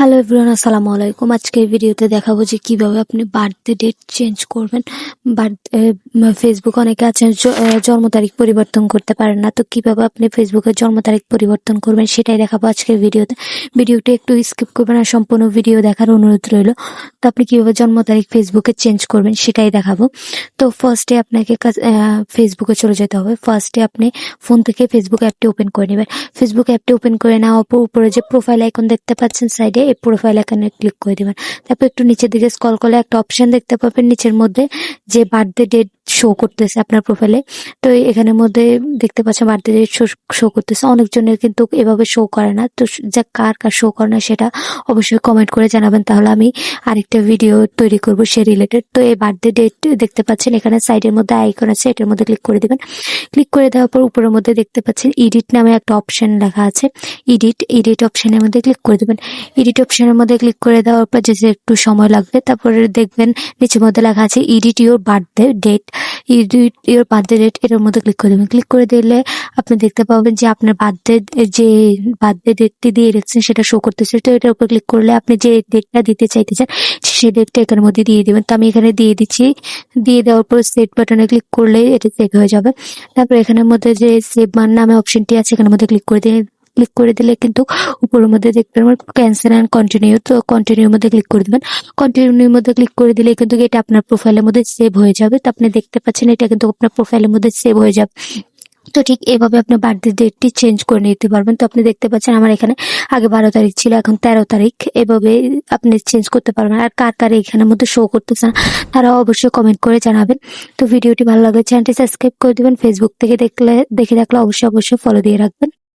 Hello everyone আসসালামু আলাইকুম। আজকে এই ভিডিওতে দেখাবো যে কীভাবে আপনি বার্থডে ডেট চেঞ্জ করবেন। বার্থডে ফেসবুক অনেকে আছেন জন্ম তারিখ পরিবর্তন করতে পারেন না। তো কীভাবে আপনি ফেসবুকের জন্ম তারিখ পরিবর্তন করবেন সেটাই দেখাবো আজকের ভিডিওতে। ভিডিওটি একটু স্কিপ করবেন আর সম্পূর্ণ ভিডিও দেখার অনুরোধ রইল। তো আপনি কীভাবে জন্ম তারিখ ফেসবুকে চেঞ্জ করবেন সেটাই দেখাবো। তো ফার্স্টে আপনাকে ফেসবুকে চলে যেতে হবে। ফার্স্টে আপনি ফোন থেকে ফেসবুক অ্যাপটি ওপেন করে নেবেন। ফেসবুক অ্যাপটি ওপেন করে নেওয়ার পর উপরে যে প্রোফাইল আইকন দেখতে পাচ্ছেন সাইডে এই প্রোফাইল এখানে ক্লিক করে দিবেন। তারপর একটু নিচের দিকে স্কল করলে একটা অপশন দেখতে পাবেন, নিচের মধ্যে যে বার্থডে ডেট শো করতেছে আপনার প্রোফাইলে তো এখানের মধ্যে দেখতে পাচ্ছেন বার্থডে ডেট শো করতেছে। অনেকজনের কিন্তু এভাবে শো করে না। তো যা কার কার শো করে না সেটা অবশ্যই কমেন্ট করে জানাবেন। তাহলে আমি আরেকটা ভিডিও তৈরি করব সে রিলেটেড তো এই বার্থডে ডেট দেখতে পাচ্ছেন, এখানে সাইডের মধ্যে আইকন আছে, এটার মধ্যে ক্লিক করে দিবেন। ক্লিক করে দেওয়ার পর উপরের মধ্যে দেখতে পাচ্ছেন এডিট নামে একটা অপশন লেখা আছে। এডিট এডিট অপশনের মধ্যে ক্লিক করে দেবেন। এডিট অপশনের মধ্যে ক্লিক করে দেওয়ার পর যে একটু সময় লাগবে, তারপরে দেখবেন নিচের মধ্যে লেখা আছে edit your birthday date edit your birthday date এটার মধ্যে ক্লিক করে দেবেন। ক্লিক করে দিলে আপনি দেখতে পাবেন যে আপনার বার্থডে যে বার্থডে ডেটটি দিয়ে রেখেছেন, সেটা শো করতেছে। তো এটার উপর ক্লিক করলে আপনি যে ডেটটা দিতে চাইতেছেন সেই ডেটটা এখানের মধ্যে দিয়ে দিবেন। তো আমি এখানে দিয়ে দিচ্ছি। দিয়ে দেওয়ার পর সেট বাটনে ক্লিক করলে এটা সেভ হয়ে যাবে। তারপর এখানের মধ্যে যে সেভ মান নামে অপশনটি আছে, এখানের মধ্যে ক্লিক করে দিয়ে ক্লিক করে দিলে কিন্তু উপরের মধ্যে দেখতে পারবেন ক্যান্সেল অ্যান্ড কন্টিনিউ তো কন্টিনিউর মধ্যে ক্লিক করে দিবেন। কন্টিনিউর মধ্যে ক্লিক করে দিলে কিন্তু এটা আপনার প্রোফাইলের মধ্যে সেভ হয়ে যাবে। তো আপনি দেখতে পাচ্ছেন এটা কিন্তু আপনার প্রোফাইলের মধ্যে সেভ হয়ে যাবে। তো ঠিক এভাবে আপনি বার্থডে ডেটটি চেঞ্জ করে নিতে পারবেন। তো আপনি দেখতে পাচ্ছেন আমার এখানে আগে বারো তারিখ ছিল, এখন তেরো তারিখ। এভাবে আপনি চেঞ্জ করতে পারবেন। আর কার কার এখানের মধ্যে শো করতেছে না, তারা অবশ্যই কমেন্ট করে জানাবেন। তো ভিডিওটি ভালো লাগলে চ্যানেলটি সাবস্ক্রাইব করে দিবেন। ফেসবুক থেকে দেখলে, দেখে রাখলে অবশ্যই অবশ্যই ফলো দিয়ে রাখবেন।